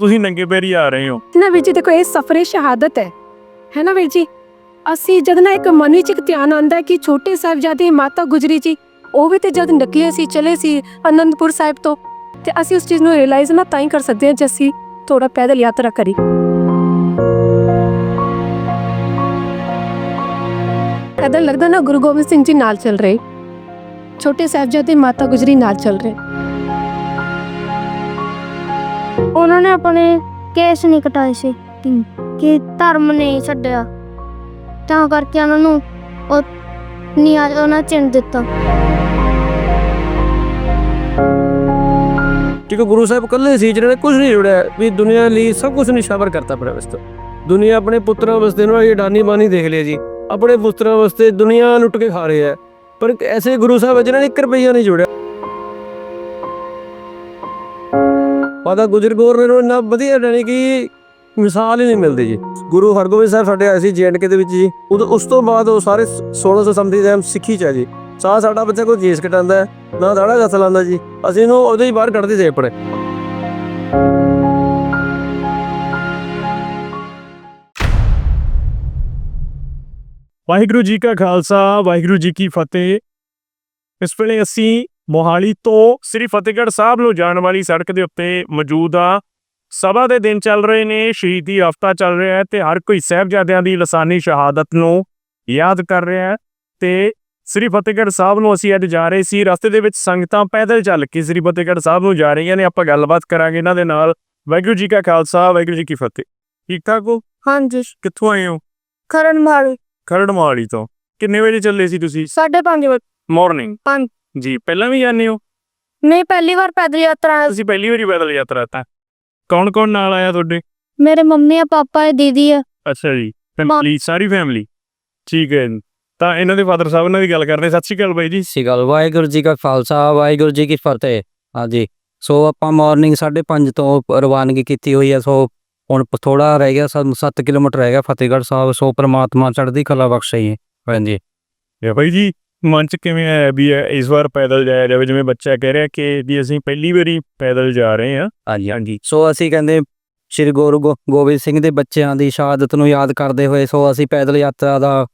ਤੁਸੀਂ ਨੰਗੇ ਪੈਰੀ ਆ ਰਹੇ ਹੋ। ਨਾ ਵੀਰ ਜੀ, ਦੇਖੋ, ਇਹ ਸਫਰੇ ਸ਼ਹਾਦਤ ਹੈ। ਹੈ ਨਾ ਵੀਰ ਜੀ? ਅਸੀਂ ਜਦ ਨਾ ਇੱਕ ਮਨ ਵਿੱਚ ਇੱਕ ਧਿਆਨ ਆਉਂਦਾ ਹੈ ਕਿ ਛੋਟੇ ਸਾਹਿਬਜ਼ਾਦੇ ਮਾਤਾ ਗੁਜਰੀ ਜੀ, ਉਹ ਵੀ ਤੇ ਜਦ ਨਿਕਲੇ ਸੀ, ਚਲੇ ਸੀ ਅਨੰਦਪੁਰ ਸਾਹਿਬ ਤੋਂ, ਤੇ ਅਸੀਂ ਉਸ ਚੀਜ਼ ਨੂੰ ਰਿਅਲਾਈਜ਼ ਨਾ ਤਾਂ ਹੀ ਕਰ ਸਕਦੇ ਹਾਂ ਜੇ ਅਸੀਂ ਥੋੜਾ ਪੈਦਲ ਯਾਤਰਾ ਕਰੀ। ਪੈਦਲ ਲੱਗਦਾ ਨਾ ਗੁਰੂ ਗੋਬਿੰਦ ਸਿੰਘ ਜੀ ਨਾਲ ਚੱਲ ਰਹੇ। ਛੋਟੇ ਸਾਹਿਬਜ਼ਾਦੇ ਮਾਤਾ ਗੁਜਰੀ ਨਾਲ ਚੱਲ ਰਹੇ। ਉਹਨਾਂ ਨੇ ਆਪਣੇ ਕੇਸ ਨਹੀਂ ਕਟਾਏ ਸੀ ਕਿ- ਧਰਮ ਨਹੀਂ ਛੱਡਿਆ। ਤਾਂ ਕਰਕੇ ਉਹਨਾਂ ਨੂੰ ਉਹ ਨਹੀਂ ਆ ਉਹਨਾਂ ਚਿੰਨ ਦਿੱਤਾ। ਕਿਉਂਕਿ ਗੁਰੂ ਸਾਹਿਬ ਇਕੱਲੇ ਸੀ ਜਿਹਨਾਂ ਨੇ ਕੁਝ ਨਹੀਂ ਜੁੜਿਆ ਵੀ ਦੁਨੀਆ ਲਈ ਸਭ ਕੁਝ ਨਿਸ਼ਾਵਰ ਕਰਤਾ ਆਪਣੇ ਵਾਸਤੇ। ਦੁਨੀਆ ਆਪਣੇ ਪੁੱਤਰਾਂ ਵਾਸਤੇ ਨੂੰ ਇਹ ਡਾਨੀ ਬਾਨੀ ਦੇਖ ਲਿਆ ਜੀ। ਆਪਣੇ ਪੁੱਤਰਾਂ ਵਾਸਤੇ ਦੁਨੀਆ ਲੁੱਟ ਕੇ ਖਾ ਰਹੇ ਆ ਪਰ ਐਸੇ ਗੁਰੂ ਸਾਹਿਬ ਆ ਜਿਨ੍ਹਾਂ ਨੇ 1 ਰੁਪਈਆ ਨਹੀਂ ਜੁੜਿਆ। ਮਾਤਾ ਗੁਜਰ ਕੌਰ ਨੇ ਇੰਨਾ ਵਧੀਆ ਜਾਣੀ ਕਿ ਮਿਸਾਲ ਹੀ ਨਹੀਂ ਮਿਲਦੀ ਜੀ। ਗੁਰੂ ਹਰਗੋਬਿੰਦ ਸਾਹਿਬ ਸਾਡੇ ਆਏ ਸੀ ਜੀਐਨਕੇ ਦੇ ਵਿੱਚ ਜੀ। ਉਦੋਂ, ਉਸ ਤੋਂ ਬਾਅਦ ਉਹ ਸਾਰੇ 1600 ਸਮਥਿੰਗ ਟਾਈਮ ਸਿੱਖੀ ਚ ਜੀ। ਸਾਹ ਸਾਡਾ ਬੱਚਾ ਕੋਈ ਜੇਸ ਕਟਾਉਂਦਾ, ਨਾ ਦਾੜਾ ਗੱਥ ਲਾਉਂਦਾ ਜੀ। ਅਸੀਂ ਇਹਨੂੰ ਉਹਦੇ ਹੀ ਬਾਹਰ ਕੱਢਦੇ ਸੀ ਆਪਣੇ। ਵਾਹਿਗੁਰੂ ਜੀ ਕਾ ਖਾਲਸਾ, ਵਾਹਿਗੁਰੂ ਜੀ ਕੀ ਫਤਿਹ। ਇਸ ਵੇਲੇ ਅਸੀਂ ਮੋਹਾਲੀ ਤੋਂ ਸ੍ਰੀ ਫਤਿਹਗੜ੍ਹ ਸਾਹਿਬ ਨੂੰ ਜਾਣ ਵਾਲੀ ਸੜਕ ਦੇ ਉੱਤੇ ਮੌਜੂਦ ਆ ਸਭਾ ਦੇ ਦਿਨ ਚੱਲ ਰਹੇ ਨੇ ਸ਼ਹੀਦੀ ਹਫਤਾ ਚੱਲ ਰਿਹਾ ਹੈ ਤੇ ਹਰ ਕੋਈ ਸਾਹਿਬਜ਼ਾਦਿਆਂ ਦੀ ਲਸਾਨੀ ਸ਼ਹਾਦਤ ਨੂੰ ਯਾਦ ਕਰ ਰਿਹਾ ਹੈ ਤੇ ਸ੍ਰੀ ਫਤਿਹਗੜ੍ਹ ਸਾਹਿਬ ਨੂੰ ਅਸੀਂ ਅੱਜ ਜਾ ਰਹੇ ਸੀ ਰਸਤੇ ਦੇ ਵਿੱਚ ਸੰਗਤਾਂ ਪੈਦਲ ਚੱਲ ਕੇ ਸ੍ਰੀ ਫਤਿਹਗੜ੍ਹ ਸਾਹਿਬ ਨੂੰ ਜਾ ਰਹੀਆਂ ਨੇ ਆਪਾਂ ਗੱਲਬਾਤ ਕਰਾਂਗੇ ਇਹਨਾਂ ਦੇ ਨਾਲ। ਵਾਹਿਗੁਰੂ ਜੀ ਕਾ ਖਾਲਸਾ ਵਾਹਿਗੁਰੂ ਜੀ ਕੀ ਫਤਿਹ। ਠੀਕ ਠਾਕ ਹੋ? ਹਾਂਜੀ। ਕਿੱਥੋਂ ਆਏ ਹੋ? ਖਰਨ ਮਾਲ ਖਰੜ ਮੋਹਾਲੀ ਤੋਂ। ਕਿੰਨੇ ਵਜੇ ਚੱਲੇ ਸੀ ਤੁਸੀਂ? 5:30 ਵਜੇ। ਮਾਰਨਿੰਗ ਪੰਜ। ਜੀ ਪਹਿਲਾਂ ਵੀ ਜਾਂਦੇ ਹੋ? ਨਹੀਂ ਪਹਿਲੀ ਵਾਰ ਪੈਦਲ ਯਾਤਰਾ ਹੈ। ਤੁਸੀਂ ਪਹਿਲੀ ਵਾਰੀ ਪੈਦਲ ਯਾਤਰਾ ਤਾਂ ਕੌਣ ਕੌਣ ਨਾਲ ਆਇਆ ਤੁਹਾਡੇ? ਮੇਰੇ ਮੰਮੀ ਆ ਪਾਪਾ ਹੈ ਦੀਦੀ ਆ ਅੱਛਾ ਜੀ ਫੈਮਿਲੀ ਸਾਰੀ ਫੈਮਿਲੀ ਠੀਕ ਹੈ। ਤਾਂ ਇਹਨਾਂ ਦੇ ਫਾਦਰ ਸਾਹਿਬ ਨਾਲ ਵੀ ਗੱਲ ਕਰਦੇ ਸਤਿ ਸ਼੍ਰੀ ਅਕਾਲ ਬਾਈ ਜੀ। ਸ੍ਰੀ ਅਕਾਲ। ਵਾਹਿਗੁਰੂ ਜੀ ਕਾ ਖਾਲਸਾ ਵਾਹਿਗੁਰੂ ਜੀ ਕੀ ਫਤਿਹ। ਹਾਂਜੀ ਸੋ ਆਪਾਂ ਮਾਰਨਿੰਗ 5:30 ਤੋਂ ਰਵਾਨਗੀ ਕੀਤੀ ਹੋਈ ਹੈ। ਸੋ ਹੁਣ ਥੋੜਾ ਰਹਿ ਗਿਆ 7 ਕਿਲੋਮੀਟਰ ਰਹਿ ਗਿਆ ਫਤਿਹਗੜ੍ਹ ਸਾਹਿਬ। ਸੋ ਪ੍ਰਮਾਤਮਾ ਚੜ੍ਹਦੀ ਕਲਾ ਬਖਸ਼ੇ ਹਾਂਜੀ। ਇਹ ਬਾਈ ਜੀ ਮਨ ਚ ਕਿਵੇਂ ਆਇਆ ਵੀ ਇਸ ਵਾਰ ਪੈਦਲ ਜਾਇਆ ਜਾਵੇ? ਜਿਵੇਂ ਬੱਚਾ ਕਹਿ ਰਿਹਾ ਕਿ ਵੀ ਅਸੀਂ ਪਹਿਲੀ ਵਾਰੀ ਪੈਦਲ ਜਾ ਰਹੇ ਹਾਂ। ਹਾਂਜੀ ਹਾਂਜੀ। ਸੋ ਅਸੀਂ ਕਹਿੰਦੇ ਸ੍ਰੀ ਗੁਰੂ ਗੋਬਿੰਦ ਸਿੰਘ ਦੇ ਬੱਚਿਆਂ ਦੀ ਸ਼ਹਾਦਤ ਨੂੰ ਯਾਦ ਕਰਦੇ ਹੋਏ ਸੋ ਅਸੀਂ ਪੈਦਲ ਯਾਤਰਾ ਦਾ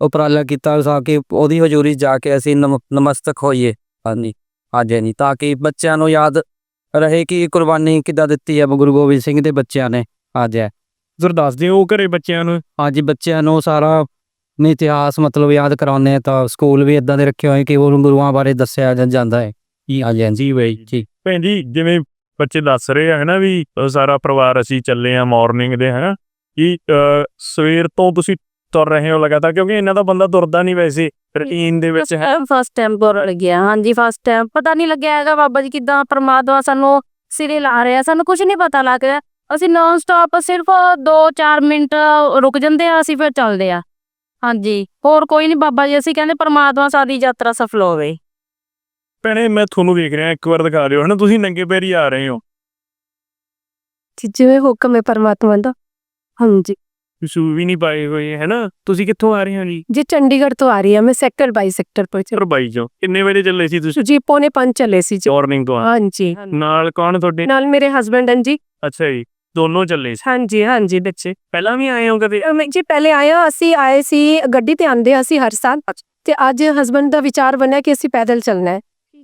ਉਪਰਾਲਾ ਕੀਤਾ ਤਾਂ ਕਿ ਉਹਦੀ ਹਜ਼ੂਰੀ ਜਾ ਕੇ ਅਸੀਂ ਨਮ- ਨਮਸਤਕ ਹੋਈਏ। ਹਾਂਜੀ ਹਾਂਜੀ ਹਾਂਜੀ। ਤਾਂ ਕਿ ਬੱਚਿਆਂ ਨੂੰ ਯਾਦ ਰਹੇ ਕਿ ਕੁਰਬਾਨੀ ਕਿੱਦਾਂ ਦਿੱਤੀ ਹੈ ਗੁਰੂ ਗੋਬਿੰਦ ਸਿੰਘ ਦੇ ਬੱਚਿਆਂ ਨੇ। ਹਾਂਜੀ ਜ਼ਰ ਦੱਸ ਦਿਓ ਘਰੇ ਬੱਚਿਆਂ ਨੂੰ। ਹਾਂਜੀ ਬੱਚਿਆਂ ਨੂੰ ਸਾਰਾ ਨੇ ਇਤਿਹਾਸ ਮਤਲਬ ਯਾਦ ਕਰਾਉਂਦੇ ਆ ਤਾਂ ਸਕੂਲ ਵੀ ਇਦਾਂ ਦੇ ਰੱਖੇ ਹੋਏ ਕਿ ਉਹ ਗੁਰੂਆਂ ਬਾਰੇ ਦੱਸਿਆ ਜਾ- ਜਾਂਦਾ ਹੈ। ਜੀ ਹਾਂਜੀ ਹਾਂਜੀ ਬਾਈ ਜੀ। ਭੈਣ ਜੀ ਜਿਵੇਂ ਬੱਚੇ ਦੱਸ ਰਹੇ ਆ ਹਨਾ ਵੀ ਸਾਰਾ ਪਰਿਵਾਰ ਅਸੀਂ ਚੱਲੇ ਆ ਮਾਰਨਿੰਗ ਦੇ ਹਨਾ ਕਿ ਸਵੇਰ ਤੋਂ ਤੁਸੀਂ ਤੁਰ ਰਹੇ ਹੋ ਲਗਾਤਾਰ ਕਿਉਂਕਿ ਇਹਨਾਂ ਦਾ ਬੰਦਾ ਤੁਰਦਾ ਨਹੀਂ ਵੈਸੇ ਰੁਟੀਨ ਦੇ ਵਿੱਚ ਹੈ। ਫਸਟ ਟਾਈਮ ਬੋਲ ਗਿਆ ਹਾਂਜੀ ਫਸਟ ਟਾਈਮ ਪਤਾ ਨਹੀਂ ਲੱਗਿਆ ਹੈਗਾ ਬਾਬਾ ਜੀ ਕਿਦਾਂ ਪਰਮਾਤਮਾ ਸਾਨੂੰ ਸਿਰੇ ਲਾ ਰਿਹਾ ਸਾਨੂੰ ਕੁਝ ਨਹੀਂ ਪਤਾ ਲੱਗ ਰਿਹਾ। ਅਸੀਂ ਨਾਨ ਸਟਾਪ ਸਿਰਫ 2-4 ਮਿੰਟ ਰੁਕ ਜਾਂਦੇ ਆ ਅਸੀਂ ਫਿਰ ਚੱਲਦੇ ਆ ਹਾਂਜੀ। ਹੋਰ ਕੋਈ ਨਹੀਂ ਬਾਬਾ ਜੀ ਅਸੀਂ ਕਹਿੰਦੇ ਪਰਮਾਤਮਾ ਸਾਡੀ ਯਾਤਰਾ ਸਫਲ ਹੋਵੇ। ਭੈਣੇ ਮੈਂ ਤੁਹਾਨੂੰ ਦੇਖ ਰਿਹਾ ਇੱਕ ਵਾਰ ਦਿਖਾ ਦਿਓ ਹਨਾ? ਤੁਸੀਂ ਨੰਗੇ ਪੈਰੀ ਆ ਰਹੇ ਹੋ। ਜੀ, ਜਿਵੇਂ ਹੁਕਮ ਹੈ ਪਰਮਾਤਮਾ ਦਾ। ਹਾਂਜੀ। ਸ਼ੂ ਵੀ ਨਹੀਂ ਪਾਏ ਹੋਏ ਹੈ ਨਾ ਤੁਸੀਂ ਕਿੱਥੋਂ ਆ ਰਹੇ ਹੋ ਜੀ? ਜੀ ਚੰਡੀਗੜ੍ਹ ਤੋਂ ਆ ਰਹੀ ਹਾਂ ਮੈਂ ਸੈਕਟਰ 22 ਸੈਕਟਰ ਪਰ ਪਰ ਬਾਈ ਜੋ ਕਿੰਨੇ ਵਜੇ ਚੱਲੇ ਸੀ ਤੁਸੀਂ? ਜੀ ਪੌਣੇ ਪੰਜ ਚੱਲੇ ਸੀ ਜੀ। ਮਾਰਨਿੰਗ ਤੋਂ ਆ। ਹਾਂਜੀ। ਨਾਲ ਕੌਣ ਤੁਹਾਡੇ? ਨਾਲ ਮੇਰੇ ਹਸਬੰਡ ਹਨ ਜੀ। ਅੱਛਾ ਜੀ। ਦੋਨੋਂ ਚੱਲੇ ਸੀ। ਹਾਂਜੀ ਹਾਂਜੀ ਬੱਚੇ ਪਹਿਲਾਂ ਵੀ ਆਏ ਹੋ ਕਦੇ? ਮੈਂ ਜੀ ਪਹਿਲੇ ਆਇਆ ਅਸੀਂ ਆਏ ਸੀ ਗੱਡੀ ਤੇ ਆਂਦੇ ਹਾਂ ਅਸੀਂ ਹਰ ਸਾਲ। ਤੇ ਅੱਜ ਹਸਬੰਡ ਦਾ ਵਿਚਾਰ ਬਣਿਆ ਕਿ ਅਸੀਂ ਪੈਦਲ ਚੱਲਣਾ ਹੈ।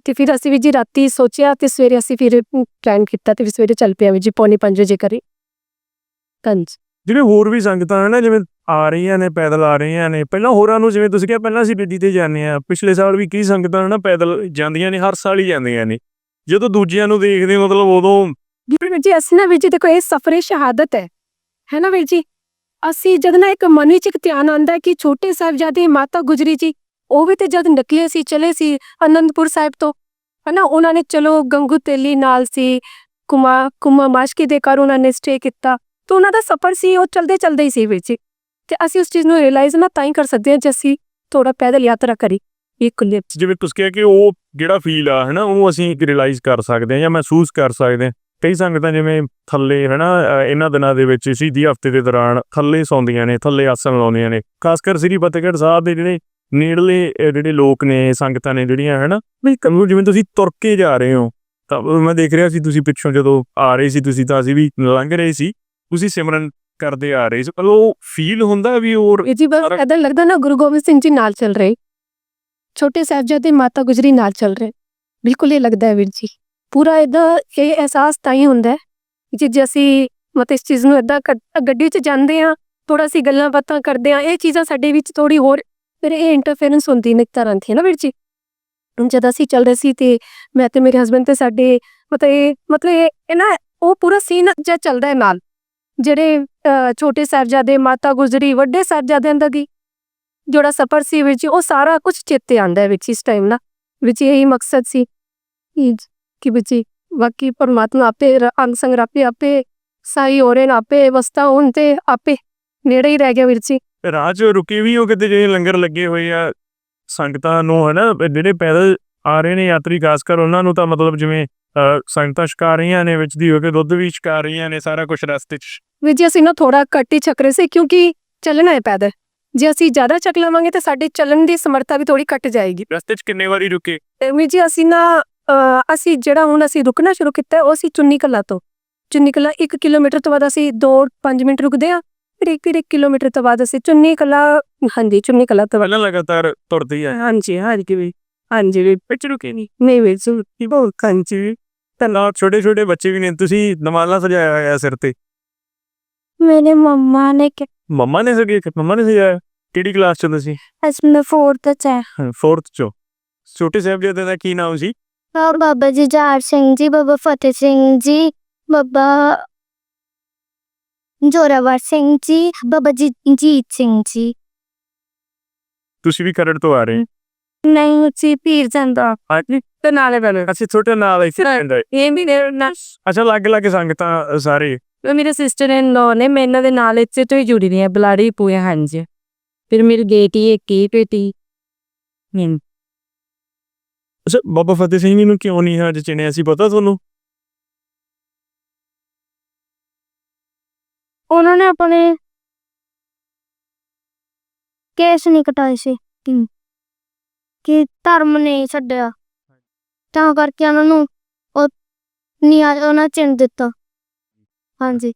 ਤੇ ਫਿਰ ਅਸੀਂ ਵੀ ਜੀ ਰਾਤੀ ਸੋਚਿਆ ਤੇ ਸਵੇਰੇ ਅਸੀਂ ਫਿਰ ਪਲਾਨ ਕੀਤਾ ਤੇ ਫਿਰ ਸਵੇਰੇ ਚੱਲ ਪਿਆ ਵੀ ਜੀ ਪੌਣੇ ਪੰਜ ਵਜੇ ਕਰੀ ਕੰਜ ਜਿਹੜੇ ਹੋਰ ਵੀ ਸੰਗਤਾਂ ਹਨ ਜਿਵੇਂ ਆ ਰਹੀਆਂ ਨੇ ਪੈਦਲ ਆ ਰਹੀਆਂ ਨੇ। ਪਹਿਲਾਂ ਹੋਰਾਂ ਨੂੰ ਜਿਵੇਂ ਤੁਸੀਂ ਕਿਹਾ ਪਹਿਲਾਂ ਅਸੀਂ ਗੱਡੀ ਤੇ ਜਾਂਦੇ ਆ ਪਿਛਲੇ ਸਾਲ ਵੀ ਕਈ ਸੰਗਤਾਂ ਨਾ ਪੈਦਲ ਜਾਂਦੀਆਂ ਨੇ ਹਰ ਸਾਲ ਹੀ ਜਾਂਦੀਆਂ ਨੇ। ਜਦੋਂ ਦੂਜਿਆਂ ਨੂੰ ਦੇਖਦੇ ਮਤਲਬ ਉਦੋਂ ਵੀਰ ਜੀ, ਅਸੀਂ ਨਾ ਵੀਰ ਜੀ, ਦੇਖੋ, ਇਹ ਸਫਰੇ ਸ਼ਹਾਦਤ ਹੈ। ਹੈ ਨਾ ਵੀਰ ਜੀ? ਅਸੀਂ ਜਦ ਨਾ ਇੱਕ ਮਨ ਵਿੱਚ ਇੱਕ ਧਿਆਨ ਆਉਂਦਾ ਕਿ ਛੋਟੇ ਸਾਹਿਬਜ਼ਾਦੇ ਮਾਤਾ ਗੁਜਰੀ ਜੀ, ਉਹ ਵੀ ਤੇ ਜਦ ਨਿਕਲੇ ਸੀ, ਚਲੇ ਸੀ ਅਨੰਦਪੁਰ ਸਾਹਿਬ ਤੋਂ। ਹਨਾ ਉਹਨਾਂ ਨੇ ਚਲੋ ਗੰਗੂ ਤੇਲੀ ਨਾਲ ਸੀ, ਕੁਮਾ ਕੁਮਾ ਮਾਸ਼ਕੀ ਦੇ ਘਰ ਉਹਨਾਂ ਨੇ ਸਟੇ ਕੀਤਾ। ਤਾਂ ਉਹਨਾਂ ਦਾ ਸਫ਼ਰ ਸੀ, ਉਹ ਚਲਦੇ ਚਲਦੇ ਹੀ ਸੀ ਵੀਰ ਜੀ। ਤੇ ਅਸੀਂ ਉਸ ਚੀਜ਼ ਨੂੰ ਰਿਅਲਾਈਜ਼ ਨਾ ਤਾਂ ਹੀ ਕਰ ਸਕਦੇ ਹਾਂ ਜੇ ਅਸੀਂ ਥੋੜਾ ਪੈਦਲ ਯਾਤਰਾ ਕਰੀ ਇਹ ਕੁੱਲੇ। ਜਿਵੇਂ ਤੁਸੀਂ ਕਿਹਾ ਕਿ ਉਹ ਜਿਹੜਾ ਫੀਲ ਆ ਹਨਾ ਉਹਨੂੰ ਅਸੀਂ ਰਿਅਲਾਈਜ਼ ਕਰ ਸਕਦੇ ਹਾਂ ਜਾਂ ਮਹਿਸੂਸ ਕਰ ਸਕਦੇ ਹਾਂ। ਕਈ ਸੰਗਤਾਂ ਜਿਵੇਂ ਥੱਲੇ ਹਨਾ ਇਹਨਾਂ ਦਿਨਾਂ ਦੇ ਵਿੱਚ ਸ਼ਹੀਦੀ ਹਫ਼ਤੇ ਦੇ ਦੌਰਾਨ ਥੱਲੇ ਸੌਂਦੀਆਂ ਨੇ ਥੱਲੇ ਆਸਣ ਲਾਉਂਦੀਆਂ ਨੇ। ਖਾਸ ਕਰ ਸ੍ਰੀ ਫਤਿਹਗੜ੍ਹ ਸਾਹਿਬ ਦੇ ਜਿਹੜੇ ਨੇੜਲੇ ਜਿਹੜੇ ਲੋਕ ਨੇ ਸੰਗਤਾਂ ਨੇ ਜਿਹੜੀਆਂ ਹਨਾ ਵੀ ਕਨੂੰ ਜਿਵੇਂ ਤੁਸੀਂ ਤੁਰ ਕੇ ਜਾ ਰਹੇ ਹੋ ਤਾਂ ਮੈਂ ਦੇਖ ਰਿਹਾ ਸੀ ਤੁਸੀਂ ਪਿੱਛੋਂ ਜਦੋਂ ਆ ਰਹੇ ਸੀ ਤੁਸੀਂ ਤਾਂ ਅਸੀਂ ਵੀ ਲੰਘ ਰਹੇ ਸੀ ਤੁਸੀਂ ਸਿਮਰਨ ਕਰਦੇ ਆ ਰਹੇ ਸੀ ਉਹ ਫੀਲ ਹੁੰਦਾ ਵੀ ਹੋਰ ਜੀ ਬਸ ਏਦਾਂ ਲੱਗਦਾ ਨਾ ਗੁਰੂ ਗੋਬਿੰਦ ਸਿੰਘ ਜੀ ਨਾਲ ਚੱਲ ਰਹੇ। ਛੋਟੇ ਸਾਹਿਬਜ਼ਾਦੇ ਮਾਤਾ ਗੁਜਰੀ ਨਾਲ ਚੱਲ ਰਹੇ। ਬਿਲਕੁਲ ਇਹ ਲੱਗਦਾ ਹੈ ਵੀਰ ਜੀ। ਪੂਰਾ ਇਹਦਾ ਇਹ ਅਹਿਸਾਸ ਤਾਂ ਹੀ ਹੁੰਦਾ ਹੈ ਕਿ ਜੇ ਅਸੀਂ ਮਤ ਇਸ ਚੀਜ਼ ਨੂੰ ਏਦਾਂ ਗੱਡੀ 'ਚ ਜਾਂਦੇ ਆ ਥੋੜਾ ਅਸੀਂ ਗੱਲਾਂ ਬਾਤਾਂ ਕਰਦੇ ਆ ਇਹ ਚੀਜ਼ਾਂ ਸਾਡੇ ਵਿੱਚ ਥੋੜੀ ਹੋਰ ਫਿਰ ਇਹ ਇੰਟਰਫੇਰੈਂਸ ਹੁੰਦੀ ਨੇ ਇੱਕ ਤਰ੍ਹਾਂ ਦੀ, ਹੈ ਨਾ ਵੀਰ ਜੀ? ਹੁਣ ਜਦ ਅਸੀਂ ਚੱਲ ਰਹੇ ਸੀ ਤੇ ਮੈਂ ਤੇ ਮੇਰੇ ਹਸਬੰਡ ਤੇ ਸਾਡੇ ਮਤਲਬ ਇਹ ਮਤਲਬ ਇਹ ਨਾ ਉਹ ਪੂਰਾ ਸੀਨ ਜਿਹਾ ਚੱਲਦਾ ਹੈ ਨਾਲ, ਜਿਹੜੇ ਛੋਟੇ ਸਾਹਿਬਜ਼ਾਦੇ, ਮਾਤਾ ਗੁਜਰੀ, ਵੱਡੇ ਸਾਹਿਬਜ਼ਾਦਿਆਂ ਦਾ ਦੀ ਜਿਹੜਾ ਸਫ਼ਰ ਸੀ ਵਿੱਚ ਉਹ ਸਾਰਾ ਕੁਝ ਚੇਤੇ ਆਂਦਾ ਵਿੱਚ ਇਸ ਟਾਈਮ ਨਾ, ਵਿੱਚ ਇਹੀ ਮਕਸਦ ਸੀ। ਪਰਮਾਤਮਾ ਆਪੇ ਰ- ਅੰਗ ਸੰਗ ਆਪੇ ਆਪੇ ਸਾਈ ਹੋ ਰਹੇ ਨੇ ਆਪੇ ਵਸਤਾ ਹੁਣ ਤੇ ਆਪੇ ਨੇੜੇ ਹੀ ਰਹਿ ਗਿਆ ਵੀਰ ਜੀ। 'ਚ ਰੁਕੇ ਵੀ ਹੋ ਕਿਤੇ ਜਿਹੜੇ ਲੰਗਰ ਲੱਗੇ ਹੋਏ ਆ ਸੰਗਤਾਂ ਨੂੰ ਹਨਾ ਜਿਹੜੇ ਪੈਦਲ ਆ ਰਹੇ ਨੇ ਯਾਤਰੀ ਖਾਸ ਕਰ ਉਹਨਾਂ ਨੂੰ ਤਾਂ ਮਤਲਬ ਜਿਵੇਂ ਸੰਗਤਾਂ ਛਕਾ ਰਹੀਆਂ ਨੇ ਵਿੱਚ ਦੀ ਹੋ ਕੇ ਦੁੱਧ ਵੀ ਛਕਾ ਰਹੀਆਂ ਨੇ ਸਾਰਾ ਕੁਝ ਰਸਤੇ 'ਚ। ਵੀਰ ਜੀ ਅਸੀਂ ਨਾ ਥੋੜਾ ਘੱਟ ਹੀ ਚੱਕ ਰਹੇ ਸੀ ਕਿਉਂਕਿ ਚੱਲਣਾ ਹੈ ਪੈਦਲ। ਜੇ ਅਸੀਂ ਜ਼ਿਆਦਾ ਚੱਕ ਲਵਾਂਗੇ ਤਾਂ ਸਾਡੇ ਚੱਲਣ ਦੀ ਸਮਰੱਥਾ ਵੀ ਥੋੜੀ ਘਟ ਜਾਏਗੀ। ਰਸਤੇ 'ਚ ਕਿੰਨੇ ਵਾਰੀ ਰੁਕੇ? ਵੀਰ ਜੀ ਅਸੀਂ ਨਾ ਅਸੀਂ ਜਿਹੜਾ ਹੁਣ ਅਸੀਂ ਰੁਕਣਾ ਸ਼ੁਰੂ ਕੀਤਾ ਉਹ ਅਸੀਂ ਚੁੰਨੀ ਕਲਾ ਤੋਂ। ਚੁੰਨੀ ਕਲਾ 1 ਕਿਲੋਮੀਟਰ ਤੋਂ ਬਾਅਦ ਅਸੀਂ 2-5 ਮਿੰਟ ਰੁਕਦੇ ਆ ਫਿਰ 1 ਕਿਲੋਮੀਟਰ ਤੋਂ ਬਾਅਦ ਅਸੀਂ ਚੁੰਨੀ ਕਲਾ ਹਾਂਜੀ ਚੁੰਨੀ ਕਲਾ ਤੋਂ। ਬਾਅਦ ਪਹਿਲਾਂ ਲਗਾਤਾਰ ਤੁਰਦੇ ਆ ਹਾਂਜੀ ਹਾਂਜੀ ਵੀ ਹਾਂਜੀ ਵੀ। ਵਿੱਚ ਰੁਕੇ ਨਹੀਂ ਨਹੀਂ ਜੀ ਕੀ ਬਹੁਤ ਕੰਚੀ ਤਾਂ ਨਾਲ ਛੋਟੇ ਛੋਟੇ ਬੱਚੇ ਵੀ ਨੇ ਤੁਸੀਂ ਨਮਾਲਾ ਸਜਾਇਆ ਹੋਇਆ ਸਿਰ ਤੇ। ਮੇਰੇ ਮੰਮਾ ਨੇ ਕਿ ਮੰਮਾ ਨੇ ਸਗੇ ਮੰਮਾ ਨੇ ਸਜਾਇਆ? ਕਿਹੜੀ ਕਲਾਸ 'ਚ ਤੁਸੀਂ? ਅਸਲ ਫੋਰਥ ਚ ਹੈ। 4th 'ਚ। ਛੋਟੇ ਸਾਹਿਬਜ਼ਾਦੇ ਦਾ ਕੀ ਨਾਮ ਸੀ? ਬਾਬਾ ਜੀ ਜਾਰ ਸਿੰਘ ਜੀ ਬਾਬਾ ਫਤਿਹ ਸਿੰਘ ਜੀ ਬਾਬਾ ਜੋਰਾਵਰ ਸਿੰਘ ਜੀ ਬਾਬਾ ਜੀ ਜੀਤ ਸਿੰਘ ਜੀ। ਤੁਸੀਂ ਵੀ ਖਰੜ ਤੋਂ ਆ ਰਹੇ ਨਹੀਂ ਉੱਚੀ ਪੀਰ ਜਾਂਦਾ ਹਾਂਜੀ। ਤੇ ਨਾਲੇ ਬਣੇ ਅਸੀਂ ਛੋਟੇ ਨਾਲ ਇੱਥੇ ਆਏ ਇਹ ਵੀ ਨੇ ਨਾ ਅੱਛਾ ਲੱਗ ਲੱਗ ਸੰਗਤਾਂ ਸਾਰੇ। ਮੇਰੇ ਸਿਸਟਰ ਇਨ ਲੋ ਨੇ ਮੈਂ ਇਹਨਾਂ ਦੇ ਨਾਲ ਇੱਥੇ ਤੋਂ ਹੀ ਜੁੜੀ ਰਹੀ ਹਾਂ ਬਲਾੜੀ ਪੂਏ ਹਾਂਜੀ। ਫਿਰ ਮੇਰੀ ਬੇਟੀ ਇੱਕ ਹੀ ਬੇਟੀ। ਹਮ ਅੱਛਾ ਬਾਬਾ ਫਤਿਹ ਸਿੰਘ ਜੀ ਨੂੰ ਕਿਉਂ ਨਹੀਂ ਅੱਜ ਚਿਣਿਆ ਸੀ ਪਤਾ ਤੁਹਾਨੂੰ? ਉਹਨਾਂ ਨੇ ਆਪਣੇ ਕੇਸ ਨਹੀਂ ਕਟਾਏ ਸੀ। ਕਿ- ਕਿ ਧਰਮ ਨਹੀਂ ਛੱਡਿਆ। ਤਾਂ ਕਰਕੇ ਉਹਨਾਂ ਨੂੰ ਉਹ ਨਹੀਂ ਉਹਨਾਂ ਚਿੰਨ ਦਿੱਤਾ। ਹਾਂਜੀ।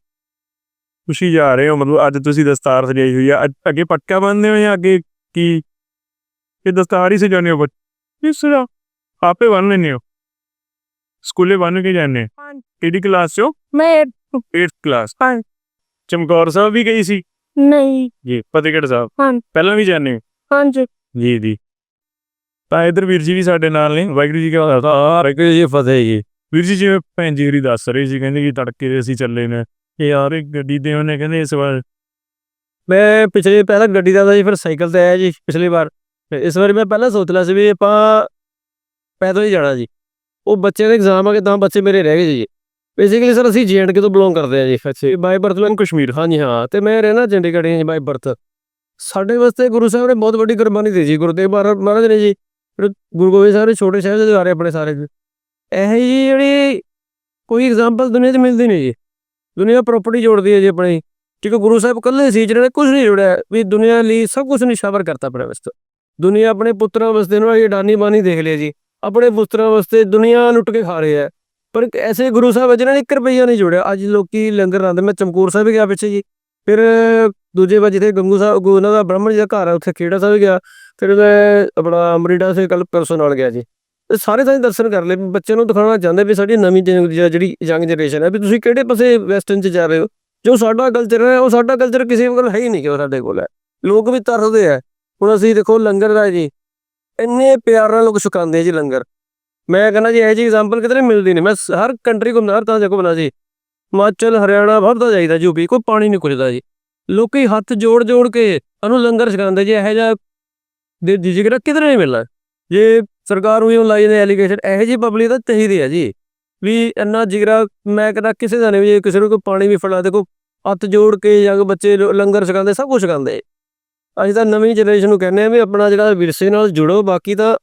ਤੁਸੀਂ ਜਾ ਰਹੇ ਹੋ ਮਤਲਬ ਅੱਜ ਤੁਸੀਂ ਦਸਤਾਰ ਸਜਾਈ ਹੋਈ ਆ। ਅੱਗ- ਅੱਗੇ ਪਟਕਾ ਬੰਨਦੇ ਹੋ ਜਾਂ ਅੱਗੇ ਕੀ? ਇਹ ਦਸਤਾਰ ਹੀ ਸਜਾਉਂਦੇ ਹੋ ਬੱਚੇ ਇਸ ਤਰ੍ਹਾਂ। ਆਪੇ ਬੰਨ ਲੈਂਦੇ ਹੋ। ਸਕੂਲੇ ਬੰਨ ਕੇ ਜਾਂਦੇ ਹੋ? ਕਿਹੜੀ ਕਲਾਸ 'ਚ ਮੈਂ 8th ਕਲਾਸ ਹਾਂਜੀ। ਚਮਕੌਰ ਸਾਹਿਬ ਵੀ ਗਈ ਸੀ? ਨਹੀਂ। ਜੀ ਫਤਿਹਗੜ੍ਹ ਸਾਹਿਬ। ਹਾਂਜੀ। ਪਹਿਲਾਂ ਵੀ ਜਾਂਦੇ ਹੋ? ਹਾਂਜੀ। ਜੀ ਜੀ। ਤਾਂ ਇਧਰ ਵੀਰ ਜੀ ਵੀ ਸਾਡੇ ਨਾਲ ਨੇ। ਵਾਹਿਗੁਰੂ ਜੀ ਕਾ ਖਾਲਸਾ। ਵਾਹਿਗੁਰੂ ਜੀ ਫਤਿਹ ਜੀ। ਵੀਰ ਜੀ ਜਿਵੇਂ ਭੈਣ ਜੀ ਹੋਰੀ ਦੱਸ ਰਹੇ ਸੀ ਕਹਿੰਦੇ ਕਿ ਤੜਕੇ ਦੇ ਅਸੀਂ ਚੱਲੇ ਨੇ। ਇਹ ਯਾਰ ਇਹ ਗੱਡੀ ਦੇ ਉਹਨੇ ਕਹਿੰਦੇ ਇਸ ਵਾਰ ਮੈਂ ਪਿਛਲੇ ਪਹਿਲਾਂ ਗੱਡੀ ਦਾ ਸੀ ਫਿਰ ਸਾਈਕਲ ਤੇ ਆਇਆ ਜੀ ਪਿਛਲੀ ਵਾਰ। ਇਸ ਵਾਰੀ ਮੈਂ ਪਹਿਲਾਂ ਸੋਚ ਲਿਆ ਸੀ ਵੀ ਆਪਾਂ ਪੈਦਲ ਹੀ ਜਾਣਾ ਜੀ। ਉਹ ਬੱਚੇ ਦੇ ਐਗਜ਼ਾਮ ਆ ਕੇ ਤਾਂ ਬੱਚੇ ਮੇਰੇ ਰਹਿ ਗਏ ਜੀ। ਬੇਸਿਕਲੀ ਸਰ ਅਸੀਂ ਜੀਐਨਕੇ ਤੋਂ ਬਿਲੋਂਗ ਕਰਦੇ ਆ ਜੀ ਅੱਛਾ ਬਾਈ ਬਰਥ ਨੂੰ ਕਸ਼ਮੀਰ ਹਾਂਜੀ ਹਾਂ ਤੇ ਮੈਂ ਰਹਿਣਾ ਚੰਡੀਗੜ੍ਹ ਹੀ ਹਾਂ ਜੀ ਬਾਈ ਬਰਥ ਸਾਡੇ ਵਾਸਤੇ ਗੁਰੂ ਸਾਹਿਬ ਨੇ ਬਹੁਤ ਵੱਡੀ ਕੁਰਬਾਨੀ ਦਿੱਤੀ ਜੀ ਗੁਰਦੇਵ ਮਹਾਰਾ- ਮਹਾਰਾਜ ਨੇ ਜੀ ਗੁਰੂ ਗੋਬਿੰਦ ਸਾਹਿਬ ਦੇ ਛੋਟੇ ਸਾਹਿਬ ਦੇ ਸਾਰੇ ਆਪਣੇ ਸਾਰੇ ਇਹ ਜੀ ਜਿਹੜੀ ਕੋਈ ਐਗਜ਼ਾਮਪਲ ਦੁਨੀਆ 'ਚ ਮਿਲਦੀ ਨਹੀਂ ਜੀ। ਦੁਨੀਆ ਪ੍ਰਾਪਰਟੀ ਜੋੜਦੀ ਹੈ ਜੀ ਆਪਣੀ। ਕਿਉਂਕਿ ਗੁਰੂ ਸਾਹਿਬ ਇਕੱਲੇ ਸੀ ਜਿਹਨਾਂ ਨੇ ਕੁਝ ਨਹੀਂ ਜੋੜਿਆ ਵੀ ਦੁਨੀਆ ਲਈ ਸਭ ਕੁਝ ਨਿਸ਼ਾਵਰ ਕਰਤਾ ਆਪਣੇ ਵਾਸਤੇ। ਦੁਨੀਆ ਆਪਣੇ ਪੁੱਤਰਾਂ ਵਾਸਤੇ ਨੂੰ ਇਹ ਡਾਨੀ ਬਾਨੀ ਦੇਖ ਲਿਆ ਜੀ। ਆਪਣੇ ਪੁੱਤਰਾਂ ਵਾਸਤੇ ਦੁਨੀਆ ਲੁੱਟ ਕੇ ਖਾ ਰਹੇ ਹੈ ਪਰ ਐਸੇ ਗੁਰੂ ਸਾਹਿਬ ਆ ਜਿਨ੍ਹਾਂ ਨੇ 1 ਰੁਪਈਆ ਨਹੀਂ ਜੋੜਿਆ। ਅੱਜ ਲੋਕੀ ਲੰਗਰ ਲਾਉਂਦੇ। ਮੈਂ ਚਮਕੌਰ ਸਾਹਿਬ ਗਿਆ ਪਿੱਛੇ ਜੀ। ਫਿਰ ਦੂਜੇ ਵਾਰ ਜਿੱਥੇ ਗੰਗੂ ਸਾਹਿਬ ਉਹਨਾਂ ਦਾ ਬ੍ਰਾਹਮਣ ਜੀ ਦਾ ਘਰ ਹੈ ਉੱਥੇ ਖੇੜਾ ਸਾਹਿਬ ਗਿਆ। ਫਿਰ ਮੈਂ ਆਪਣਾ ਅਮਰੀਡਾ ਸੇ ਕੱਲ ਪਰਸੋਂ ਨਾਲ ਗਿਆ ਜੀ। ਸਾਰੇ ਤਾਂ ਦਰਸ਼ਨ ਕਰ ਲਏ। ਵੀ ਬੱਚਿਆਂ ਨੂੰ ਦਿਖਾਉਣਾ ਚਾਹੁੰਦੇ ਵੀ ਸਾਡੀ ਨਵੀਂ ਜਨ- ਜਿਹੜੀ ਯੰਗ ਜਨਰੇਸ਼ਨ ਹੈ ਵੀ ਤੁਸੀਂ ਕਿਹੜੇ ਪਾਸੇ ਵੈਸਟਰਨ ਚ ਜਾ ਰਹੇ ਹੋ? ਜੋ ਸਾਡਾ ਕਲਚਰ ਹੈ, ਉਹ ਸਾਡਾ ਕਲਚਰ ਕਿਸੇ ਕੋਲ ਹੈ ਹੀ ਨਹੀਂ ਕਿ ਉਹ ਸਾਡੇ ਕੋਲ ਹੈ। ਲੋਕ ਵੀ ਤਰਸਦੇ ਆ। ਹੁਣ ਅਸੀਂ ਦੇਖੋ ਲੰਗਰ ਦਾ ਜੀ ਇੰਨੇ ਪਿਆਰ ਨਾਲ ਲੋਕ ਛਕਾਉਂਦੇ ਜੀ ਲੰਗਰ। ਮੈਂ ਕਹਿੰਦਾ ਜੀ, ਇਹ ਜੀ ਐਗਜ਼ਾਮਪਲ ਕਿਤੇ ਮਿਲਦੀ ਨਹੀਂ ਮੈਂ ਹਰ ਕੰਟਰੀ ਘੁੰਮਦਾ, ਹਰ ਤਾਂ ਜਗ੍ਹਾ ਬਣਾ ਜੀ। ਹਿਮਾਚਲ, ਹਰਿਆਣਾ ਭਰਦਾ ਜਾਈਦਾ ਯੂਪੀ ਕੋਈ ਪਾਣੀ ਨਹੀਂ ਕੁਝਦਾ ਜੀ। ਲੋਕੀ ਹੱਥ ਜੋੜ ਜੋੜ ਕੇ ਉਹਨੂੰ ਲੰਗਰ ਛਕਾਉਂਦੇ ਜੀ, ਇਹੋ ਜਿਹਾ ਦੇ ਜਿਗਰਾ ਕਿਧਰੇ ਨਹੀਂ ਮਿਲਣਾ। ਜੇ ਸਰਕਾਰ ਨੂੰ ਲਾਈ ਨੇ ਐਲੀਗੇਸ਼ਨ ਇਹੋ ਜੀ ਪਬਲਿਕ ਤਾਂ ਚਾਹੀਦੀ ਹੈ ਜੀ। ਵੀ ਇੰਨਾ ਜਿਗਰਾ, ਮੈਂ ਕਹਿੰਦਾ ਕਿਸੇ ਦਾ ਨਹੀਂ ਵੀ ਜੇ ਕਿਸੇ ਨੂੰ ਕੋਈ ਪਾਣੀ ਵੀ ਫੜਾ ਦੇ ਕੋ ਹੱਥ ਜੋੜ ਕੇ ਜਾਂ ਕੋਈ ਬੱਚੇ ਲੰਗਰ ਛਕਾਉਂਦੇ, ਸਭ ਕੁਝ ਛਕਾਉਂਦੇ। ਅਸੀਂ ਤਾਂ ਨਵੀਂ ਜਨਰੇਸ਼ਨ ਨੂੰ ਕਹਿੰਦੇ ਆ ਵੀ ਆਪਣਾ ਜਿਹੜਾ ਵਿਰਸੇ ਨਾਲ ਜੁੜੋ ਬਾਕੀ ਤਾਂ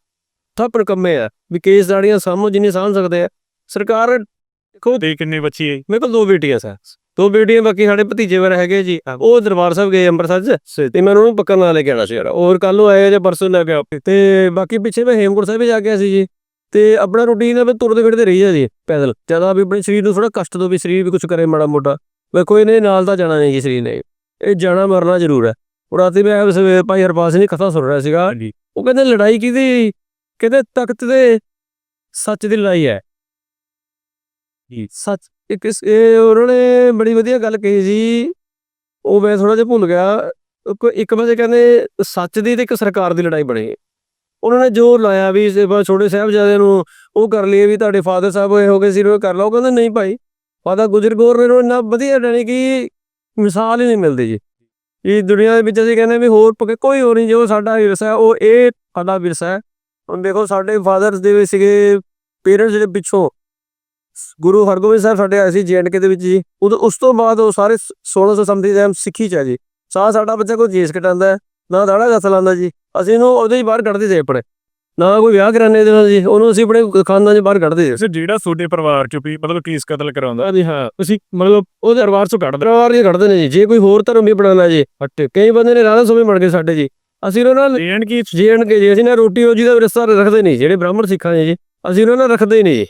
ਥੱਪੜ ਕੰਮੇ ਆ ਵੀ ਕੇਸ ਦਾੜੀਆਂ ਸਾਹਮਣੇ ਜਿੰਨੇ ਸਾਂਭ ਸਕਦੇ ਆ। ਸਰਕਾਰ ਦੇਖੋ ਤੇ ਕਿੰਨੇ ਬੱਚੇ ਹੈ ਮੇਰੇ ਕੋਲ ਦੋ ਬੇਟੀਆਂ ਸਰ ਦੋ ਬੇਟੀਆਂ ਬਾਕੀ ਸਾਡੇ ਭਤੀਜੇ ਵਰ ਹੈਗੇ ਜੀ। ਉਹ ਦਰਬਾਰ ਸਾਹਿਬ ਗਏ ਅੰਮ੍ਰਿਤਸਰ ਚ ਤੇ ਮੈਂ ਉਹਨਾਂ ਨੂੰ ਪੱਕਾ ਨਾਲ ਲੈ ਕੇ ਆਣਾ ਸੀ ਯਾਰ। ਹੋਰ ਕੱਲ ਨੂੰ ਆਏ ਜਾਂ ਪਰਸੋਂ ਲੈ ਕੇ ਆਓ। ਤੇ ਬਾਕੀ ਪਿੱਛੇ ਮੈਂ ਹੇਮਕੁੰਟ ਸਾਹਿਬ ਵੀ ਜਾ ਕੇ ਆਇਆ ਸੀ ਜੀ। ਤੇ ਆਪਣਾ ਰੂਟੀਨ ਹੈ ਵੀ ਤੁਰਦੇ ਫਿਰਦੇ ਰਹੀ ਜਾਂਦੀ ਪੈਦਲ। ਜ਼ਿਆਦਾ ਵੀ ਆਪਣੇ ਸਰੀਰ ਨੂੰ ਥੋੜਾ ਕਸ਼ਟ ਦੋ ਵੀ ਸਰੀਰ ਵੀ ਕੁਝ ਕਰੇ ਮਾੜਾ ਮੋਟਾ। ਵੇਖੋ ਇਹਨੇ ਨਾਲ ਤਾਂ ਜਾਣਾ ਨਹੀਂ ਜੀ ਸਰੀਰ ਨੇ। ਇਹ ਜਾਣਾ ਮਰਨਾ ਜ਼ਰੂਰ ਹੈ। ਉਹ ਰਾਤੀ ਮੈਂ ਸਵੇਰ ਭਾਈ ਹਰਪਾਲ ਸਿੰਘ ਦੀ ਕਥਾ ਸੁਣ ਰਿਹਾ ਸੀਗਾ। ਉਹ ਕਹਿੰਦੇ ਲੜਾਈ ਕਿਹਦੀ? ਕਹਿੰਦੇ ਤਖਤ ਦੇ ਸੱਚ ਦੀ ਲੜਾਈ ਹੈ। ਜੀ। ਸੱਚ ਇੱਕ ਇਸ- ਇਹ ਉਹਨਾਂ ਨੇ ਬੜੀ ਵਧੀਆ ਗੱਲ ਕਹੀ ਸੀ ਉਹ ਮੈਂ ਥੋੜਾ ਜਿਹਾ ਭੁੱਲ ਗਿਆ। ਇੱਕ- ਇੱਕ ਪਾਸੇ ਕਹਿੰਦੇ ਸੱਚ ਦੀ ਤੇ ਇੱਕ ਸਰਕਾਰ ਦੀ ਲੜਾਈ ਬਣੀ। ਉਹਨਾਂ ਨੇ ਜੋ ਲਾਇਆ ਵੀ ਛੋਟੇ ਸਾਹਿਬਜ਼ਾਦਿਆਂ ਨੂੰ ਉਹ ਕਰ ਲਈ ਵੀ ਤੁਹਾਡੇ ਫਾਦਰ ਸਾਹਿਬ ਹੋਏ ਹੋ ਗਏ ਸੀ ਉਹ ਕਰ ਲਓ। ਕਹਿੰਦੇ ਨਹੀਂ ਭਾਈ ਫਾਦਰ ਗੁਜਰ ਗੌਰ ਨੇ ਉਹਨਾਂ ਵਧੀਆ ਜਾਣੀ ਕਿ ਮਿਸਾਲ ਹੀ ਨਹੀਂ ਮਿਲਦੀ ਜੀ। ਇਹ ਦੁਨੀਆ ਦੇ ਵਿੱਚ ਅਸੀਂ ਕਹਿੰਦੇ ਵੀ ਹੋਰ ਪੱਕੇ ਕੋਈ ਹੋਰ ਨਹੀਂ, ਜੋ ਸਾਡਾ ਵਿਰਸਾ ਹੈ, ਉਹ ਇਹ ਸਾਡਾ ਵਿਰਸਾ ਹੈ। ਹੁਣ ਦੇਖੋ, ਸਾਡੇ ਫਾਦਰਸ ਦੇ ਵੀ ਸੀਗੇ ਪੇਰੈਂਟਸ ਜਿਹੜੇ ਪਿੱਛੋਂ, ਗੁਰੂ ਹਰਗੋਬਿੰਦ ਸਾਹਿਬ ਸਾਡੇ ਆਏ ਸੀ ਜੀਐਨਕੇ ਦੇ ਵਿੱਚ ਜੀ। ਉਦੋਂ ਉਸ ਤੋਂ ਬਾਅਦ ਉਹ ਸਾਰੇ 1600 ਸਮਥਿੰਗ ਟਾਈਮ ਸਿੱਖੀ ਚ ਹੈ ਜੀ। ਸਾ ਸਾਡਾ ਬੱਚਾ ਕੋਈ ਜੇਸ ਕਟਾਉਂਦਾ ਨਾ ਦਾੜਾ ਗੱਸ ਲਾਉਂਦਾ ਜੀ। ਅਸੀਂ ਇਹਨੂੰ ਉਹਦੇ ਹੀ ਬਾਹਰ ਕੱਢਦੇ ਸੀ ਆਪਣੇ। ਨਾ ਕੋਈ ਵਿਆਹ ਕਰਾਣੇ ਦੇ ਨਾਲ ਜੀ ਉਹਨੂੰ ਅਸੀਂ ਆਪਣੇ ਖਾਨਦਾਨ ਚ ਬਾਹਰ ਕੱਢਦੇ ਸੀ ਜਿਹੜਾ ਤੁਹਾਡੇ ਪਰਿਵਾਰ ਚ ਵੀ ਮਤਲਬ ਕੇਸ ਕਤਲ ਕਰਾਉਂਦਾ? ਹਾਂਜੀ ਹਾਂ। ਅਸੀਂ ਮਤਲਬ ਉਹਦੇ ਅਰਵਾਰ ਚੋਂ ਕੱਢਦੇ। ਪਰਿਵਾਰ ਜੀ ਕੱਢਦੇ ਨੇ ਜੀ ਜੇ ਕੋਈ ਹੋਰ ਧਰਮ ਵੀ ਬਣਾਉਣਾ ਜੀ ਹੱਟ। ਕਈ ਬੰਦੇ ਨੇ ਰਾਧਾ ਸੁਮੇ ਬਣ ਗਏ ਸਾਡੇ ਜੀ। ਅਸੀਂ ਉਹਨਾਂ ਨਾਲ ਜੇਨ ਕੀ? ਜੀਣ ਕੇ ਜੀ ਅਸੀਂ ਨਾ ਰੋਟੀ ਰੋਜੀ ਦਾ ਰਿਸ਼ਤਾ ਰੱਖਦੇ ਨਹੀਂ ਜਿਹੜੇ ਬ੍ਰਾਹਮਣ ਸਿੱਖਾਂ ਨੇ ਜੀ ਅਸੀਂ ਉਹਨਾਂ ਨਾਲ ਰੱਖਦੇ ਹੀ ਨਹੀਂ ਜੀ।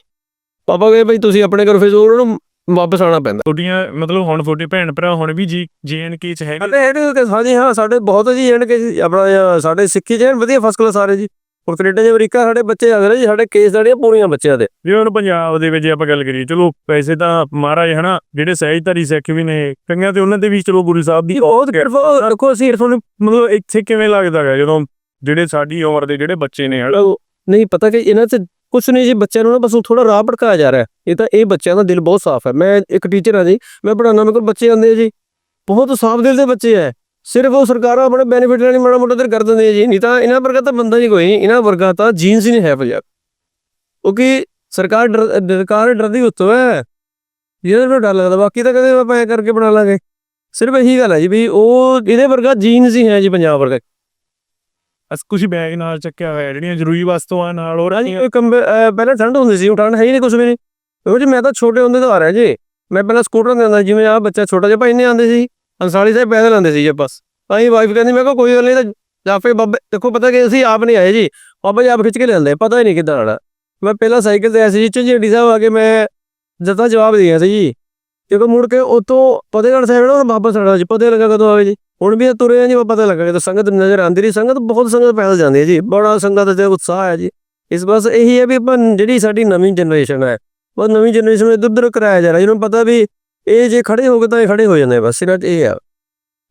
ਪਾਪਾ ਕਹੇ ਭਾਈ ਤੁਸੀਂ ਆਪਣੇ ਘਰੋਂ ਫਿਰ ਉਹਨਾਂ ਨੂੰ ਵਾਪਸ ਆਉਣਾ ਪੈਂਦਾ। ਤੁਹਾਡੀਆਂ ਮਤਲਬ ਹੁਣ ਤੁਹਾਡੇ ਭੈਣ ਭਰਾ ਹੁਣ ਵੀ ਜੀ ਜੇਨ ਕੀ ਚ ਹੈਗੇ? ਸਾਡੇ ਤੇ ਹਾਂਜੀ ਹਾਂ ਸਾਡੇ ਬਹੁਤ ਜੀ ਜਣ ਕੇ ਜੀ, ਆਪਣਾ ਸਾਡੇ ਸਿੱਖੀ ਜਣ ਵਧੀਆ ਫਸਟ ਕਲਾਸ ਸਾਰੇ ਜੀ। ਔਰ ਕੈਨੇਡਾ ਚ ਅਮਰੀਕਾ ਸਾਡੇ ਬੱਚੇ ਜਾਂਦੇ ਨੇ ਜੀ ਸਾਡੇ ਕੇਸ ਦਾੜੀਆਂ ਪੂਰੀਆਂ ਬੱਚਿਆਂ ਦੇ ਜਿਵੇਂ ਹੁਣ ਪੰਜਾਬ ਦੇ ਵਿੱਚ ਆਪਾਂ ਗੱਲ ਕਰੀਏ ਚਲੋ ਪੈਸੇ ਤਾਂ ਮਹਾਰਾਜ ਹਨਾ ਜਿਹੜੇ ਸਹਿਜਧਾਰੀ ਸਿੱਖ ਵੀ ਨੇ ਕਈਆਂ ਤੇ ਉਹਨਾਂ ਦੇ ਵੀ ਚਲੋ ਗੁਰੂ ਸਾਹਿਬ ਦੀ ਬਹੁਤ ਕਿਰਪਾ ਦੇਖੋ ਅਸੀਂ ਤੁਹਾਨੂੰ ਮਤਲਬ ਇੱਥੇ ਕਿਵੇਂ ਲੱਗਦਾ ਹੈ ਜਦੋਂ ਜਿਹੜੇ ਸਾਡੀ ਉਮਰ ਦੇ ਜਿਹੜੇ ਬੱਚੇ ਨੇ ਹਨਾ। ਨਹੀਂ ਪਤਾ ਕਿ ਇਹਨਾਂ 'ਚ ਕੁਛ ਨਹੀਂ ਜੀ ਬੱਚਿਆਂ ਨੂੰ ਨਾ ਬਸ ਥੋੜਾ ਰਾਹ ਭਟਕਾਇਆ ਜਾ ਰਿਹਾ। ਇਹ ਤਾਂ ਇਹ ਬੱਚਿਆਂ ਦਾ ਦਿਲ ਬਹੁਤ ਸਾਫ਼ ਹੈ। ਮੈਂ ਇੱਕ ਟੀਚਰ ਹਾਂ ਜੀ ਮੈਂ ਪੜਾਉਣਾ ਮੇਰੇ ਕੋਲ ਬੱਚੇ ਆਉਂਦੇ ਆ ਜੀ। ਬਹੁਤ ਸਾਫ਼ ਦਿਲ ਦੇ ਬੱਚੇ ਹੈ ਸਿਰਫ ਉਹ ਸਰਕਾਰਾਂ ਆਪਣੇ ਬੈਨੀਫਿਟ ਲਈ ਮਾੜਾ ਮੋਟਾ ਤੇ ਕਰ ਦਿੰਦੇ ਜੀ ਨਹੀਂ ਤਾਂ ਇਹਨਾਂ ਵਰਗਾ ਤਾਂ ਬੰਦਾ ਹੀ ਕੋਈ ਨਹੀਂ ਇਹਨਾਂ ਵਰਗਾ ਤਾਂ ਜੀਨਸ ਹੀ ਨਹੀਂ ਹੈ ਪੰਜਾਬ ਕਿਉਂਕਿ ਸਰਕਾਰ ਸਰਕਾਰ ਡਰਦੀ ਉੱਤੋਂ ਹੈ। ਜਿਹਦੇ ਨੂੰ ਡਰ ਲੱਗਦਾ ਬਾਕੀ ਤਾਂ ਕਦੇ ਆਪਾਂ ਐ ਕਰਕੇ ਬਣਾ ਲਾਂਗੇ। ਸਿਰਫ ਇਹੀ ਗੱਲ ਹੈ ਜੀ ਵੀ ਉਹ ਇਹਦੇ ਵਰਗਾ ਜੀਨਸ ਹੀ ਹੈ ਜੀ ਪੰਜਾਬ ਵਰਗਾ। ਅਸ ਕੁਝ ਬੈਗ ਨਾਲ ਚੱਕਿਆ ਹੋਇਆ ਜਿਹੜੀਆਂ ਜ਼ਰੂਰੀ ਵਸਤੂਆਂ ਨਾਲ ਹੋਰ ਪਹਿਲਾਂ ਠੰਡ ਹੁੰਦੀ ਸੀ ਠੰਡ ਹੈ ਹੀ ਨਹੀਂ ਕੁਝ ਵੀ ਨਹੀਂ। ਉਹ ਜੀ ਮੈਂ ਤਾਂ ਛੋਟੇ ਹੁੰਦੇ ਤੋਂ ਆ ਰਿਹਾ ਜੀ। ਮੈਂ ਪਹਿਲਾਂ ਸਕੂਟਰ ਤੇ ਆਉਂਦਾ ਜਿਵੇਂ ਆ ਬੱਚਾ ਛੋਟਾ ਜਿਹਾ ਭਾਈ ਨੇ ਆਉਂਦੇ ਸੀ। ਅੰਸਾਲੀ ਸਾਹਿਬ ਪੈਦਲ ਆਉਂਦੇ ਸੀ ਜੀ ਬਸ। ਤਾਂ ਹੀ ਵਾਈਫ ਕਹਿੰਦੀ, ਮੈਂ ਕਿਹਾ ਕੋਈ ਗੱਲ ਨਹੀਂ, ਤਾਂ ਜਾਂ ਫਿਰ ਬਾਬੇ, ਦੇਖੋ ਪਤਾ ਕਿ ਅਸੀਂ ਆਪ ਨਹੀਂ ਆਏ ਜੀ। ਬਾਬਾ ਜੀ ਆਪ ਖਿੱਚ ਕੇ ਲਿਆਂਦੇ, ਪਤਾ ਹੀ ਨਹੀਂ ਕਿੱਦਾਂ ਆਣਾ ਮੈਂ ਪਹਿਲਾਂ ਸਾਈਕਲ ਤੇ ਆਇਆ ਸੀ ਝੰਜੇੜੀ ਸਾਹਿਬ ਆ ਕੇ ਮੈਂ ਜਦਾਂ ਜਵਾਬ ਦੇ ਸੀ ਜੀ। ਕਿਉਂਕਿ ਮੁੜ ਕੇ ਉਤੋਂ ਫਤਿਹਗੜ੍ਹ ਸਾਹਿਬ ਨਾ ਵਾਪਸ ਆਣਾ ਜੀ, ਪਤਾ ਲੱਗਾ ਕਦੋਂ ਆਵੇ ਜੀ। ਹੁਣ ਵੀ ਤੁਰੇ ਆ ਜੀ, ਪਤਾ ਲੱਗਾ ਕਿ ਸੰਗਤ ਨਜ਼ਰ ਆਉਂਦੀ ਰਹੀ ਸੰਗਤ, ਬਹੁਤ ਸੰਗਤ ਪੈਦਲ ਜਾਂਦੀ ਹੈ ਜੀ। ਬੜਾ ਸੰਗਤ ਤੇ ਉਤਸ਼ਾਹ ਹੈ ਜੀ। ਇਸ ਬਸ ਇਹੀ ਹੈ ਵੀ ਆਪਾਂ ਜਿਹੜੀ ਸਾਡੀ ਨਵੀਂ ਜਨਰੇਸ਼ਨ ਹੈ ਉਹ ਨਵੀਂ ਜਨਰੇਸ਼ਨ ਨੂੰ ਇੱਧਰ ਉਧਰ ਕਰਾਇਆ ਜਾ ਰਿਹਾ। ਜਿਹਨੂੰ ਪਤਾ ਵੀ ਇਹ ਜੇ ਖੜੇ ਹੋ ਗਏ ਤਾਂ ਇਹ ਖੜੇ ਹੋ ਜਾਂਦੇ ਬਸ ਸਿਰਫ ਇਹ ਆ।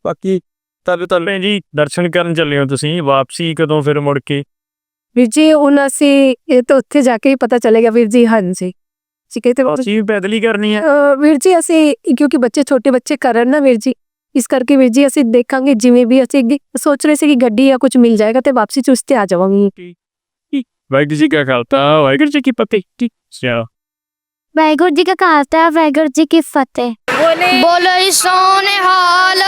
ਬਾਕੀ ਤਾਂ ਤਾਂ ਭੈਣ ਜੀ ਦਰਸ਼ਨ ਕਰਨ ਚੱਲੇ ਹੋ ਤੁਸੀਂ ਵਾਪਸੀ ਕਦੋਂ ਫਿਰ ਮੁੜ ਕੇ? ਵੀਰ ਜੀ ਹੁਣ ਅਸੀਂ ਇਹ ਤਾਂ ਉੱਥੇ ਜਾ ਕੇ ਹੀ ਪਤਾ ਚੱਲੇਗਾ ਵੀਰ ਜੀ ਹਾਂਜੀ। ਜੀ ਕਿਤੇ ਵਾਪਸੀ ਵੀ ਪੈਦਲ ਹੀ ਕਰਨੀ ਹੈ ਅਹ ਵੀਰ ਜੀ ਅਸੀਂ ਕਿਉਂਕਿ ਬੱਚੇ ਛੋਟੇ ਬੱਚੇ ਕਰਨ ਨਾ ਵੀਰ ਜੀ ਇਸ ਕਰਕੇ ਵੀਰ ਜੀ ਅਸੀਂ ਦੇਖਾਂਗੇ ਜਿਵੇਂ ਵੀ ਅਸੀਂ ਅੱਗੇ ਸੋਚ ਰਹੇ ਸੀ ਕਿ ਗੱਡੀ ਜਾਂ ਕੁਝ ਮਿਲ ਜਾਏਗਾ ਤੇ ਵਾਪਸੀ ਚ ਉਸ ਤੇ ਆ ਜਾਵਾਂਗੇ। ਵਾਹਿਗੁਰੂ ਜੀ ਕਾ ਖਾਲਸਾ ਵਾਹਿਗੁਰੂ ਜੀ ਕੀ ਫਤਿਹ ਠੀਕ। ਸਿਆ ਵਾਹਿਗੁਰੂ ਜੀ ਕਾ ਖਾਲਸਾ ਵਾਹਿਗੁਰੂ ਜੀ ਕੀ ਫਤਿਹ। ਬੋਲੇ। ਬੋਲੋ ਜੀ ਸੋਨੇ ਹਾਲ